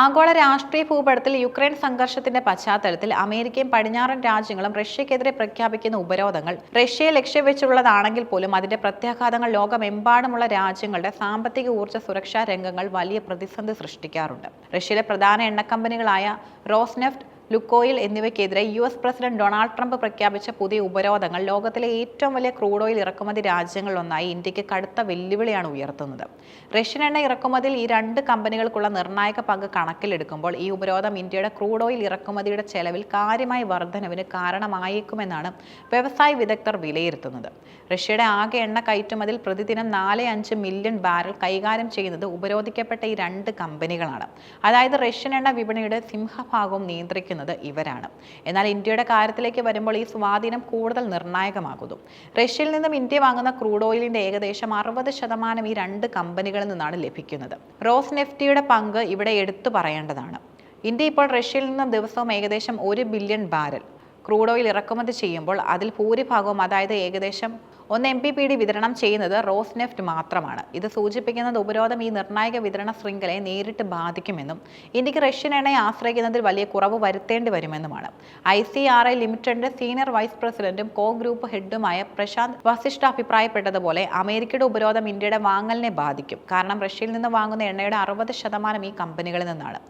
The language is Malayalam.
ആഗോള രാഷ്ട്രീയ ഭൂപടത്തിൽ യുക്രൈൻ സംഘർഷത്തിന്റെ പശ്ചാത്തലത്തിൽ അമേരിക്കയും പടിഞ്ഞാറൻ രാജ്യങ്ങളും റഷ്യക്കെതിരെ പ്രഖ്യാപിക്കുന്ന ഉപരോധങ്ങൾ റഷ്യയെ ലക്ഷ്യം വെച്ചുള്ളതാണെങ്കിൽ പോലും അതിന്റെ പ്രത്യാഘാതങ്ങൾ ലോകമെമ്പാടുമുള്ള രാജ്യങ്ങളുടെ സാമ്പത്തിക ഊർജ സുരക്ഷാ രംഗങ്ങൾ വലിയ പ്രതിസന്ധി സൃഷ്ടിക്കാറുണ്ട്. റഷ്യയിലെ പ്രധാന എണ്ണക്കമ്പനികളായ Rosneft Lukoil എന്നിവയ്ക്കെതിരെ U S president Donald Trump പ്രഖ്യാപിച്ച പുതിയ ഉപരോധങ്ങൾ ലോകത്തിലെ ഏറ്റവും വലിയ ക്രൂഡ് ഓയിൽ ഇറക്കുമതി രാജ്യങ്ങളിലൊന്നായി ഇന്ത്യയ്ക്ക് കടുത്ത വെല്ലുവിളിയാണ് ഉയർത്തുന്നത്. റഷ്യൻ എണ്ണ ഇറക്കുമതിയിൽ ഈ രണ്ട് കമ്പനികൾക്കുള്ള നിർണായക പങ്ക് കണക്കിലെടുക്കുമ്പോൾ ഈ ഉപരോധം ഇന്ത്യയുടെ ക്രൂഡ് ഓയിൽ ഇറക്കുമതിയുടെ ചെലവിൽ കാര്യമായ വർധനവിന് കാരണമായേക്കുമെന്നാണ് വ്യവസായ വിദഗ്ധർ വിലയിരുത്തുന്നത്. റഷ്യയുടെ ആകെ എണ്ണ കയറ്റുമതിയിൽ പ്രതിദിനം നാല് അഞ്ച് മില്യൺ ബാരൽ കൈകാര്യം ചെയ്യുന്നത് ഉപരോധിക്കപ്പെട്ട ഈ രണ്ട് കമ്പനികളാണ്. അതായത് റഷ്യൻ എണ്ണ വിപണിയുടെ സിംഹഭാഗവും നിയന്ത്രിക്കുന്നത് ഇവരാണ്. എന്നാൽ ഇന്ത്യയുടെ കാര്യത്തിലേക്ക് വരുമ്പോൾ ഈ സ്വാധീനം കൂടുതൽ നിർണായകമാകുന്നു. റഷ്യയിൽ നിന്നും ഇന്ത്യ വാങ്ങുന്ന ക്രൂഡ് ഓയിലിന്റെ ഏകദേശം അറുപത് ശതമാനം ഈ രണ്ട് കമ്പനികളിൽ നിന്നാണ് ലഭിക്കുന്നത്. റോസ് നെഫ്റ്റിയുടെ പങ്ക് ഇവിടെ എടുത്തു പറയേണ്ടതാണ്. ഇന്ത്യ ഇപ്പോൾ റഷ്യയിൽ നിന്നും ദിവസവും ഏകദേശം ഒരു ബില്യൺ ബാരൽ ക്രൂഡ് ഓയിൽ ഇറക്കുമതി ചെയ്യുമ്പോൾ അതിൽ ഭൂരിഭാഗവും അതായത് ഏകദേശം ഒന്ന് എം പി പി ഡി വിതരണം ചെയ്യുന്നത് റോസ് നെഫ്റ്റ് മാത്രമാണ്. ഇത് സൂചിപ്പിക്കുന്നത് ഉപരോധം ഈ നിർണായക വിതരണ ശൃംഖലയെ നേരിട്ട് ബാധിക്കുമെന്നും ഇന്ത്യയ്ക്ക് റഷ്യൻ എണ്ണയെ ആശ്രയിക്കുന്നതിൽ വലിയ കുറവ് വരുത്തേണ്ടി വരുമെന്നുമാണ്. ഐ സി ആർ ഐ ലിമിറ്റഡിന്റെ സീനിയർ വൈസ് പ്രസിഡന്റും കോ ഗ്രൂപ്പ് ഹെഡുമായ പ്രശാന്ത് വസിഷ്ഠ അഭിപ്രായപ്പെട്ടതുപോലെ അമേരിക്കയുടെ ഉപരോധം ഇന്ത്യയുടെ വാങ്ങലിനെ ബാധിക്കും. കാരണം റഷ്യയിൽ നിന്ന് വാങ്ങുന്ന എണ്ണയുടെ അറുപത് ശതമാനം ഈ കമ്പനികളിൽ നിന്നാണ്.